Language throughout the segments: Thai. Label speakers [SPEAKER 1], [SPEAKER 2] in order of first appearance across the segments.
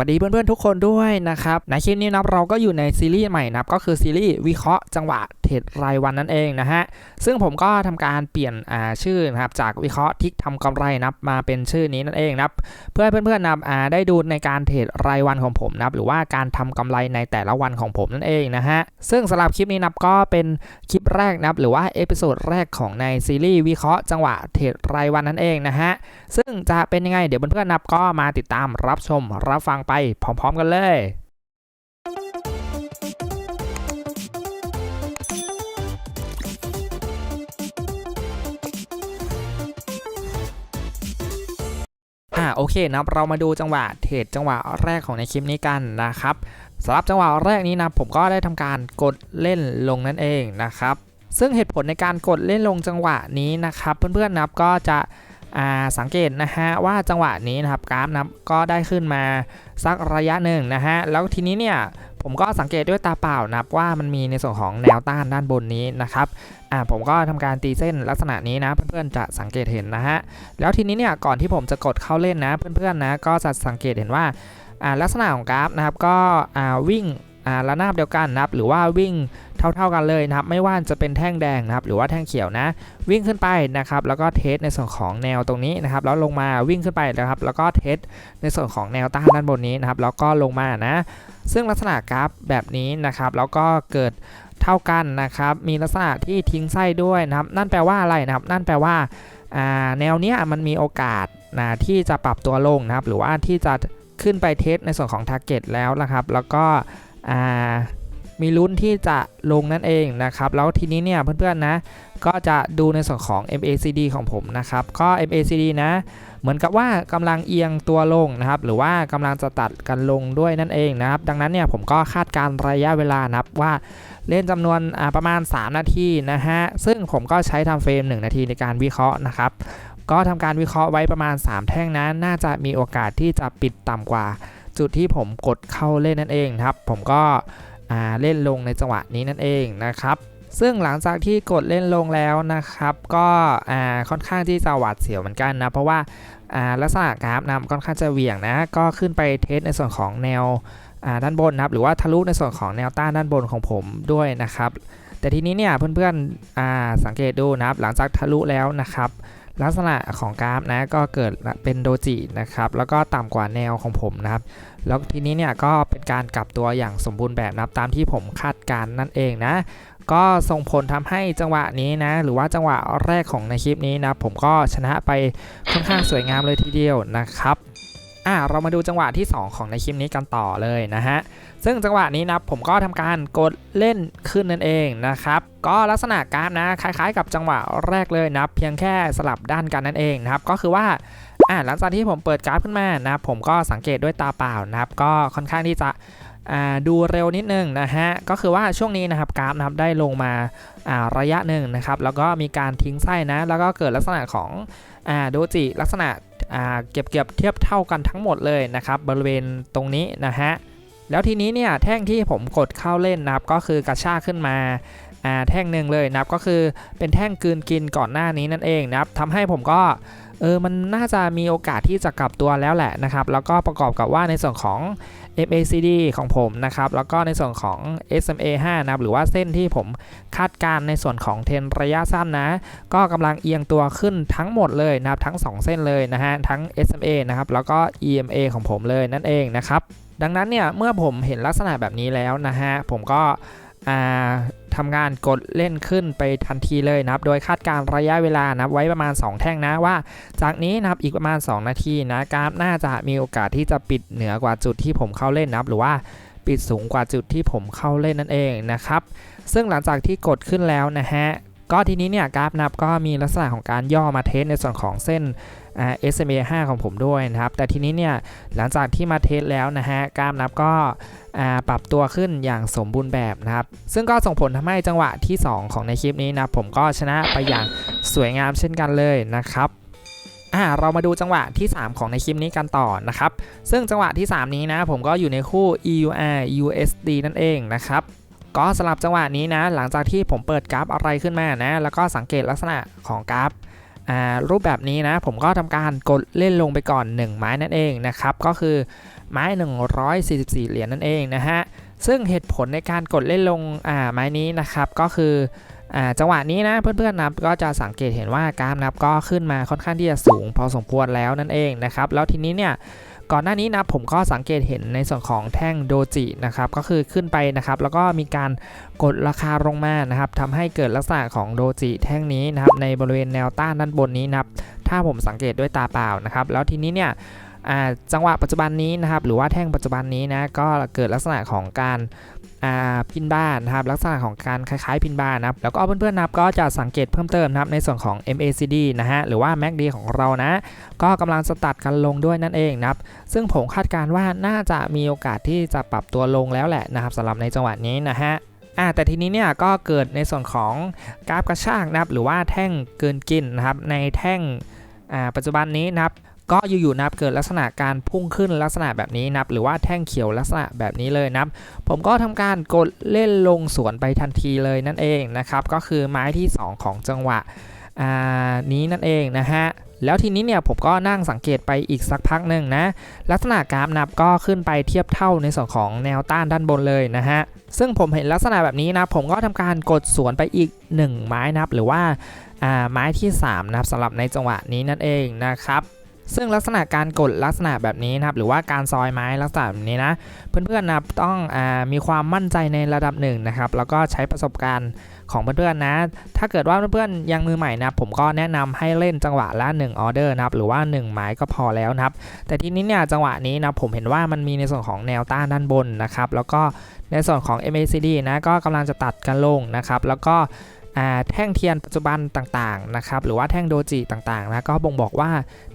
[SPEAKER 1] สวัสดีเพื่อนๆทุกคนด้วยนะครับในคลิปนี้นับเราก็อยู่ในซีรีส์ใหม่นับก็คือซีรีส์วิเคราะห์จังหวะ เทรดรายวันนั่นเองนะฮะ ซึ่งผมก็ทำการเปลี่ยนชื่อนะครับจากวิเคราะห์ทิกทำกำไรนับมาเป็นชื่อนี้นั่นเองนะครับ เพื่อให้เพื่อนๆนับได้ดูในการเทรดรายวันของผมนะครับหรือว่าการทำกำไรในแต่ละวันของผมนั่นเองนะฮะ ซึ่งสำหรับคลิปนี้นับก็เป็นคลิปแรกนะครับหรือว่าเอพิโซดแรกของในซีรีส์วิเคราะห์จังหวะเทรดรายวันนั่นเองนะฮะ ซึ่งจะเป็นยังไงเดี๋ยวเพื่อนๆนับก็มาติดตามรับชมรับฟังไปพร้อม ๆ กันเลย โอเคนับเรามาดูจังหวะเทรดจังหวะแรกของในคลิปนี้กันนะครับสำหรับจังหวะแรกนี้นะผมก็ได้ทำการกดเล่นลงนั่นเองนะครับ ซึ่งเหตุผลในการกดเล่นลงจังหวะนี้นะครับ เพื่อนๆนับก็จะสังเกตนะฮะว่าจังหวะนี้นะครับกราฟนับก็ได้ขึ้นมาสักระยะหนึ่งนะฮะแล้วทีนี้เนี่ย ผมก็สังเกตด้วยตาเปล่านับว่ามันมีในส่วนของแนวต้านด้านบนนี้นะครับอ่าผมก็ทำการตีเส้นลักษณะนี้นะเพื่อนๆจะสังเกตเห็นนะฮะแล้วทีนี้เนี่ยก่อนที่ผมจะกดเข้าเล่นนะเพื่อนๆนะก็จะสังเกตเห็นว่าอ่าลักษณะของกราฟนะครับก็อ่าวิ่ง ระนาบเดียวกันนะครับหรือว่าวิ่งเท่าๆกันเลยนะครับ ไม่ว่าจะเป็นแท่งแดงนะครับ หรือว่าแท่งเขียวนะ วิ่งขึ้นไปนะครับ แล้วก็เทสในส่วนของแนวตรงนี้นะครับ แล้วลงมาวิ่งขึ้นไปนะครับ แล้วก็เทสในส่วนของแนวต้านด้านบนนี้นะครับ แล้วก็ลงมานะ ซึ่งลักษณะกราฟแบบนี้นะครับ แล้วก็เกิดเท่ากันนะครับ มีลักษณะที่ทิ้งไส้ด้วยนะครับ นั่นแปลว่าอะไรนะครับ นั่นแปลว่าแนวเนี้ยมันมีโอกาสนะที่จะปรับตัวลงนะครับ หรือว่าที่จะขึ้นไปเทสในส่วนของ Target แล้วนะครับ แล้วก็ มีลุ้นที่จะลงนั่นเองนะครับ แล้วทีนี้เนี่ยเพื่อนๆนะ ก็จะดูในส่วนของ MACD ของผมนะครับ ก็ MACD นะ เหมือนกับว่ากำลังเอียงตัวลงนะครับ หรือว่ากำลังจะตัดกันลงด้วยนั่นเองนะครับ ดังนั้นเนี่ยผมก็คาดการระยะเวลานับว่าเล่นจำนวนประมาณ 3 นาทีนะฮะ ซึ่งผมก็ใช้ทำเฟรม 1 นาทีในการวิเคราะห์นะครับก็ทำการวิเคราะห์ไว้ประมาณ 3 แท่งนะน่าจะมีโอกาสที่จะปิดต่ำกว่า จุดที่ผมกดเข้าเล่นนั่นเองครับ ผมก็เล่นลงในจังหวะนี้นั่นเองนะครับ ซึ่งหลังจากที่กดเล่นลงแล้วนะครับ ก็ค่อนข้างที่จะหวาดเสียวเหมือนกันนะ เพราะว่าลักษณะกราฟนะค่อนข้างจะเหวี่ยงนะ ก็ขึ้นไปเทสในส่วนของแนวด้านบนนะครับ หรือว่าทะลุในส่วนของแนวต้านด้านบนของผมด้วยนะครับ แต่ทีนี้เนี่ยเพื่อนๆสังเกตดูนะครับ หลังจากทะลุแล้วนะครับ ลักษณะของกราฟนะก็เกิดเป็นโดจินะครับแล้วก็ต่ำกว่าแนวของผมนะครับ แล้วทีนี้เนี่ยก็เป็นการกลับตัวอย่างสมบูรณ์แบบนับตามที่ผมคาดการนั่นเองนะก็ส่งผลทำให้จังหวะนี้นะ หรือว่าจังหวะแรกของในคลิปนี้นะ ผมก็ชนะไปค่อนข้างสวยงามเลยทีเดียวนะครับ อ่าเรามาดูจังหวะที่ 2 ของในคลิปนี้กันต่อเลยนะฮะ ซึ่งจังหวะนี้นะผมก็ทำการกดเล่นขึ้นนั่นเองนะครับ ก็ลักษณะการนะคล้ายๆ กับจังหวะแรกเลยนะเพียงแค่สลับด้านกันนั่นเองนะครับ ก็คือว่าอ่าหลังจากที่ผมเปิดกราฟขึ้นมานะผมก็สังเกตด้วยตาเปล่านะครับก็ค่อนข้างที่จะดูเร็วนิดนึงนะฮะ ก็คือว่าช่วงนี้นะครับกราฟนะครับได้ลงมาระยะหนึ่งนะครับ แล้วก็มีการทิ้งไส้นะ แล้วก็เกิดลักษณะของโดจิลักษณะ เก็บเก็บเทียบเท่ากันทั้งหมดเลยนะครับบริเวณตรงนี้นะฮะแล้วทีนี้เนี่ยแท่งที่ผมกดเข้าเล่นนะครับก็คือกระชากขึ้นมาแท่งหนึ่งเลยนะครับก็คือเป็นแท่งกืนกินก่อนหน้านี้นั่นเองนะครับทำให้ผมก็เออมันน่าจะมีโอกาสที่จะกลับตัวแล้วแหละนะครับแล้วก็ประกอบกับว่าในส่วนของ MACD ของผมนะครับ แล้วก็ในส่วนของ SMA 5 นะครับ หรือว่าเส้นที่ผมคาดการในส่วนของเทรนระยะสั้นนะ ก็กำลังเอียงตัวขึ้นทั้งหมดเลยนะครับ ทั้ง 2 เส้นเลยนะฮะ ทั้ง SMA นะครับ แล้วก็ EMA ของผมเลยนั่นเองนะครับ ดังนั้นเนี่ย เมื่อผมเห็นลักษณะแบบนี้แล้วนะฮะ ผมก็ ทำงานกดเล่นขึ้นไปทันทีเลยนะครับ โดยคาดการระยะเวลานะไว้ประมาณ 2 แท่งนะว่า จากนี้นะครับอีกประมาณ 2 นาทีนะกราฟน่าจะมีโอกาสที่จะปิดเหนือกว่าจุดที่ผมเข้าเล่นนะครับหรือว่าปิดสูงกว่าจุดที่ผมเข้าเล่นนั่นเองนะครับ ซึ่งหลังจากที่กดขึ้นแล้วนะฮะ ก็ทีนี้เนี่ยกราฟนับก็มีลักษณะของการย่อมาเทสในส่วนของเส้น SMA 5 ของผมด้วยนะครับ แต่ทีนี้เนี่ยหลังจากที่มาเทสแล้วนะฮะกราฟนับก็ปรับตัวขึ้นอย่างสมบูรณ์แบบนะครับ ซึ่งก็ส่งผลทำให้จังหวะที่ 2 ของในคลิปนี้นะผมก็ชนะไปอย่างสวยงามเช่นกันเลยนะครับอ่าเรามาดูจังหวะที่ 3 ของในคลิปนี้กันต่อนะครับ ซึ่งจังหวะที่ 3 นี้นะผมก็อยู่ในคู่ EUR USD นั่นเองนะครับ ก็สำหรับจังหวะนี้นะ หลังจากที่ผมเปิดกราฟอะไรขึ้นมานะ แล้วก็สังเกตลักษณะของกราฟรูปแบบนี้นะ ผมก็ทำการกดเล่นลงไปก่อน 1 ไม้นั่นเองนะครับ ก็คือไม้ 144 เหรียญนั่นเองนะฮะ ซึ่งเหตุผลในการกดเล่นลงอ่าไม้นี้นะครับ ก็คืออ่าจังหวะนี้นะเพื่อนๆนับก็จะสังเกตเห็นว่ากราฟนับก็ขึ้นมาค่อนข้างที่จะสูง พอสมควรแล้วนั่นเองนะครับ แล้วทีนี้เนี่ย ก่อนหน้านี้นะผมก็สังเกตเห็นในส่วนของแท่งโดจินะครับก็คือขึ้นไปนะครับแล้วก็มีการกดราคาลงมานะครับทำให้เกิดลักษณะของโดจิแท่งนี้นะครับในบริเวณแนวต้านด้านบนนี้นะครับถ้าผมสังเกตด้วยตาเปล่านะครับแล้วทีนี้เนี่ย จังหวะปัจจุบันนี้นะครับหรือว่าแท่งปัจจุบันนี้นะก็เกิดลักษณะของการพินบ้านนะครับลักษณะของการคล้ายๆ พินบ้านนะครับแล้วก็เพื่อนๆนับก็จะสังเกตเพิ่มเติมนะครับในส่วนของ MACD นะฮะหรือว่า MACD ของเรานะก็กำลังสตัดกันลงด้วยนั่นเองนะครับซึ่งผมคาดการณ์ว่าน่าจะมีโอกาสที่จะปรับตัวลงแล้วแหละนะครับสำหรับในจังหวะนี้นะฮะ่าแต่ทีนี้เนี่ยก็เกิดในส่วนของกราฟกระชากนะครับหรือว่าแท่งเกินกินนะครับในแท่งปัจจุบันนี้นะครับ ก็อยู่ๆนะครับเกิดลักษณะการพุ่งขึ้นลักษณะแบบนี้นะครับหรือว่าแท่งเขียวลักษณะแบบนี้เลยนะครับผมก็ทำการกดเล่นลงสวนไปทันทีเลยนั่นเองนะครับก็คือไม้ที่ 2 ของจังหวะอ่านี้นั่นเองนะฮะแล้วทีนี้เนี่ยผมก็นั่งสังเกตไปอีกสักพักหนึ่งนะลักษณะกราฟนับก็ขึ้นไปเทียบเท่าในส่วนของแนวต้านด้านบนเลยนะฮะซึ่งผมเห็นลักษณะแบบนี้นะผมก็ทำการกดสวนไปอีก 1 ไม้นับหรือว่าอ่าไม้ที่3นับสำหรับในจังหวะนี้นั่นเองนะครับ ซึ่งลักษณะการกดลักษณะแบบนี้นะครับหรือว่าการซอยไม้ลักษณะแบบนี้นะเพื่อนๆนะครับต้องอมีความมั่นใจในระดับหนึ่งนะครับแล้วก็ใช้ประสบการณ์ของเพื่อนๆนะ ถ้าเกิดว่าเพื่อนๆยังมือใหม่นะผมก็แนะนำให้เล่นจังหวะละ1ออเดอร์นะครับหรือว่า 1 หมายก็พอแล้วนะครับ แต่ทีนี้เนี่ยจังหวะนี้นะผมเห็นว่ามันมีในส่วนของแนวต้านด้านบนนะครับแล้วก็ในส่วนของ MACD นะก็กำลังจะตัดกันลงนะครับแล้วก็ แท่งเทียนปัจจุบันต่างๆนะครับหรือว่าแท่งโดจิต่างๆนะก็บ่งบอกว่า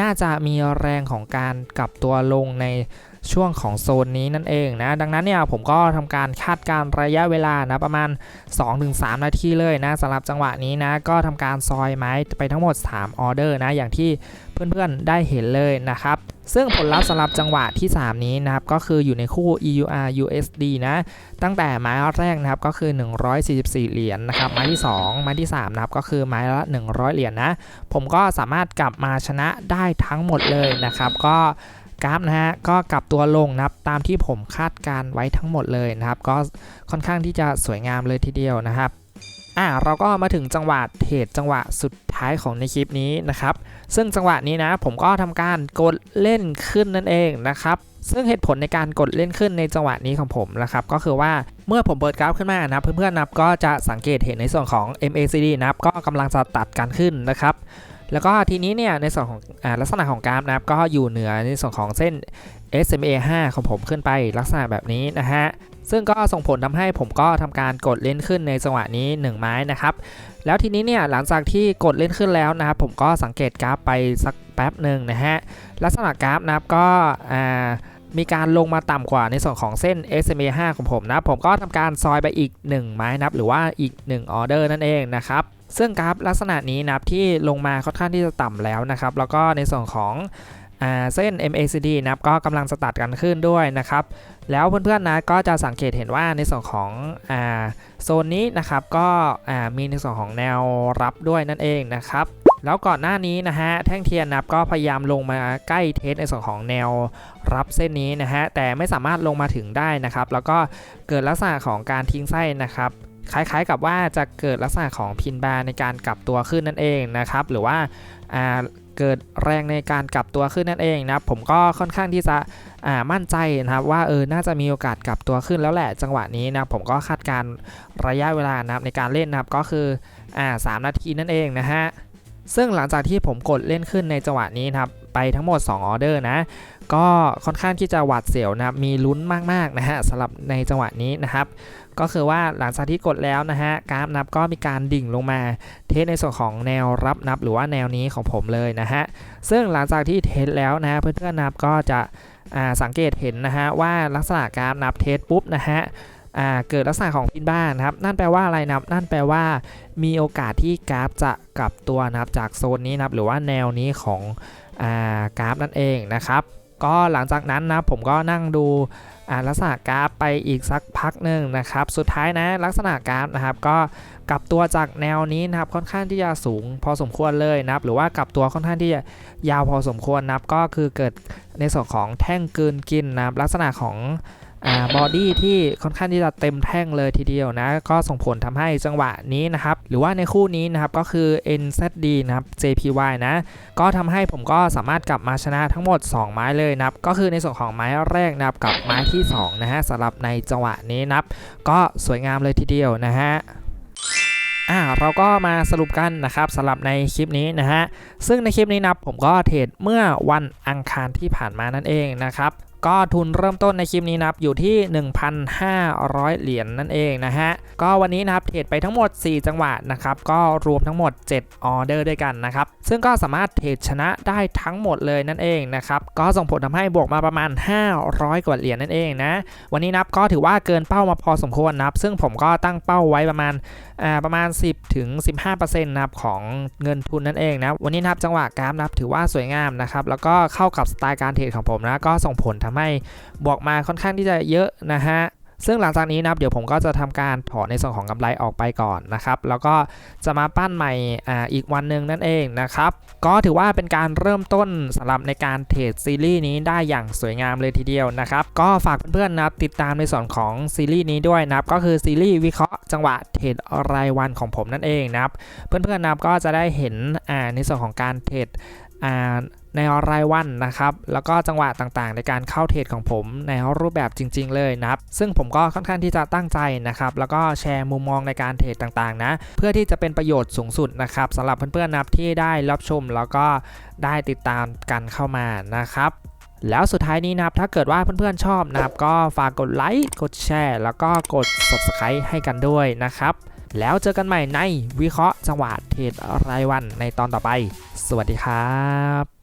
[SPEAKER 1] น่าจะมีแรงของการกลับตัวลงใน ช่วงของโซนนี้นั่นเองนะดังนั้นเนี่ยผมก็ทำการคาดการ์ระยะเวลานะประมาณ 2-3 นาทีเลยนะสำหรับจังหวะนี้นะก็ทำการซอยไม้ไปทั้งหมด 3 ออเดอร์นะอย่างที่เพื่อนๆได้เห็นเลยนะครับซึ่งผลลัพธ์สำหรับจังหวะที่ 3 นี้นะครับก็คืออยู่ในคู่ EUR USD นะ ตั้งแต่ไม้แรกนะครับก็คือ 144 เหรียญนะครับไม้ที่ 2 ไม้ที่3นะครับก็คือไม้ละ 100 เหรียญนะผมก็สามารถกลับมาชนะได้ทั้งหมดเลยนะครับก็ กราฟนะฮะก็กลับตัวลงนะครับตามที่ผมคาดการไว้ทั้งหมดเลยนะครับ ก็ค่อนข้างที่จะสวยงามเลยทีเดียวนะครับอ่าเราก็มาถึงจังหวะเทรดจังหวะสุดท้ายของในคลิปนี้นะครับ ซึ่งจังหวะนี้นะผมก็ทำการกดเล่นขึ้นนั่นเองนะครับซึ่งเหตุผลในการกดเล่นขึ้นในจังหวะนี้ของผมนะครับก็คือว่าเมื่อผมเปิดกราฟขึ้นมานะเพื่อนๆนับก็จะสังเกตเห็นในส่วนของ MACD นับก็กำลังจะตัดกันขึ้นนะครับ แล้วก็ทีนี้เนี่ยในส่วนของอลักษณะของกราฟนะครับก็อยู่เหนือในส่วนของเส้น SMA 5 ของผมขึ้นไปลักษณะแบบนี้นะฮะซึ่งก็ส่งผลทำให้ผมก็ทำการกดเล่นขึ้นในจังหวะนี้ 1 ไม้นะครับ แล้วทีนี้เนี่ยหลังจากที่กดเล่นขึ้นแล้วนะครับผมก็สังเกตกราฟไปสักแป๊บหนึ่งนะฮะลักษณะกราฟนะครับก็มีการลงมาต่ำกว่าในส่วนของเส้น SMA 5 ของผมนะผมก็ทำการซอยไปอีก 1 ไม้นับ หรือว่าอีก 1 ออเดอร์นั่นเองนะครับ ซึ่งกราฟลักษณะนี้นะครับที่ลงมาค่อนข้างที่จะต่ำแล้วนะครับ แล้วก็ในส่วนของเส้น MACD นะครับก็กำลังสตัดกันขึ้นด้วยนะครับ แล้วเพื่อนๆนะก็จะสังเกตเห็นว่าในส่วนของอโซนนี้นะครับก็มีในส่วนของแนวรับด้วยนั่นเองนะครับแล้วก่อนหน้านี้นะฮะแท่งเทียนนับก็พยายามลงมาใกล้เทสในส่วนของแนวรับเส้นนี้นะฮะแต่ไม่สามารถลงมาถึงได้นะครับ แล้วก็เกิดลักษณะของการทิ้งไส้นะครับ คล้ายๆกับว่าจะเกิดลักษณะของพินบาร์ในการกลับตัวขึ้นนั่นเองนะครับ หรือว่าเกิดแรงในการกลับตัวขึ้นนั่นเองนะครับผมก็ค่อนข้างที่จะมั่นใจนะครับว่าเออน่าจะมีโอกาสกลับตัวขึ้นแล้วแหละจังหวะนี้นะผมก็คาดการ์ระยะเวลานะครับในการเล่นนะครับก็คืออ่าสนาทีนั่นเองนะฮะซึ่งหลังจากที่ผมกดเล่นขึ้นในจังหวะนี้นะครับไปทั้งหมด 2 ออเดอร์นะ ก็ค่อนข้างที่จะหวาดเสียวนะครับมีลุ้นมากๆนะฮะสำหรับในจังหวะนี้นะครับ ก็คือว่าหลังจากที่กดแล้วนะฮะกราฟนับก็มีการดิ่งลงมาเทสในส่วนของแนวรับนับหรือว่าแนวนี้ของผมเลยนะฮะซึ่งหลังจากที่เทสแล้วนะเพื่อนๆนับก็จะสังเกตเห็นนะฮะว่าลักษณะกราฟนับเทสปุ๊บนะฮะเกิดลักษณะของพินบ้านนะครับ นั่นแปลว่าอะไรนับ นั่นแปลว่า มีโอกาสที่กราฟจะกลับตัวนับจากโซนนี้นับ หรือว่าแนวนี้ของอกราฟนั่นเองนะครับ ก็หลังจากนั้นนะผมก็นั่งดูลักษณะกราฟไปอีกสักพักหนึ่งนะครับ สุดท้ายนะลักษณะกราฟนะครับก็กลับตัวจากแนวนี้นะครับค่อนข้างที่จะสูงพอสมควรเลยนะครับ หรือว่ากลับตัวค่อนข้างที่จะยาวพอสมควรนะครับก็คือเกิดในส่วนของแท่งกืนกินนะครับลักษณะของ บอดี้ที่ค่อนข้างที่จะเต็มแท่งเลยทีเดียวนะ ก็ส่งผลทำให้จังหวะนี้นะครับ หรือว่าในคู่นี้นะครับ ก็คือ NZD นะครับ JPY นะ ก็ทำให้ผมก็สามารถกลับมาชนะทั้งหมด 2 ไม้เลยนะครับ ก็คือในส่วนของไม้แรกนะครับกับไม้ที่ 2 นะฮะสำหรับในจังหวะนี้นะครับ ก็สวยงามเลยทีเดียวนะฮะอ่าเราก็มาสรุปกันนะครับสำหรับในคลิปนี้นะฮะซึ่งในคลิปนี้นับผมก็เทรดเมื่อวันอังคารที่ผ่านมานั่นเองนะครับ ก็ทุนเริ่มต้นในคลิปนี้นะครับอยู่ที่ 1,500 เหรียญนนั่นเองนะฮะ ก็วันนี้นะครับเทรดไปทั้งหมด 4 จังหวะนะครับ ก็รวมทั้งหมด 7 ออเดอร์ด้วยกันนะครับ ซึ่งก็สามารถเทรดชนะได้ทั้งหมดเลยนั่นเองนะครับ ก็ส่งผลทำให้บวกมาประมาณ 500 กว่าเหรียญนั่นเองนะ วันนี้นับก็ถือว่าเกินเป้ามาพอสมควรนะครับ ซึ่งผมก็ตั้งเป้าไว้ประมาณประมาณ 10ถึง15%นะครับของเงินทุนนั่นเองนะ วันนี้นะครับจังหวะกราฟนะครับถือว่าสวยงามนะครับ แล้วก็เข้ากับสไตล์การเทรดของผมนะ ก็ส่งผลทำให้บวกมาค่อนข้างที่จะเยอะนะฮะซึ่งหลังจากนี้นะครับเดี๋ยวผมก็จะทำการถอนในส่วนของกำไรออกไปก่อนนะครับ แล้วก็จะมาปั้นใหม่อ่าอีกวันหนึ่งนั่นเองนะครับ ก็ถือว่าเป็นการเริ่มต้นสำหรับในการเทรดซีรีส์นี้ได้อย่างสวยงามเลยทีเดียวนะครับ ก็ฝากเพื่อนๆนะครับติดตามในส่วนของซีรีส์นี้ด้วยนะครับ ก็คือซีรีส์วิเคราะห์จังหวะเทรดรายวันของผมนั่นเองนะครับ เพื่อนๆนะครับก็จะได้เห็นอ่าในส่วนของการเทรดอ่า ในรายวันนะครับ แล้วก็จังหวะต่างๆ ในการเข้าเทรดของผมในรูปแบบจริง ๆ เลยนะครับ ซึ่งผมก็ค่อนข้างที่จะตั้งใจนะครับ แล้วก็แชร์มุมมองในการเทรดต่างๆนะ เพื่อที่จะเป็นประโยชน์สูงสุดนะครับสำหรับเพื่อนๆนับที่ได้รับชมแล้วก็ได้ติดตามกันเข้ามานะครับแล้วสุดท้ายนี้นะครับ ถ้าเกิดว่าเพื่อนๆชอบนะครับ ก็ฝากกดไลค์ กดแชร์ แล้วก็กด subscribe ให้กันด้วยนะครับ แล้วเจอกันใหม่ในวิเคราะห์จังหวะเทรดรายวันในตอนต่อไป สวัสดีครับ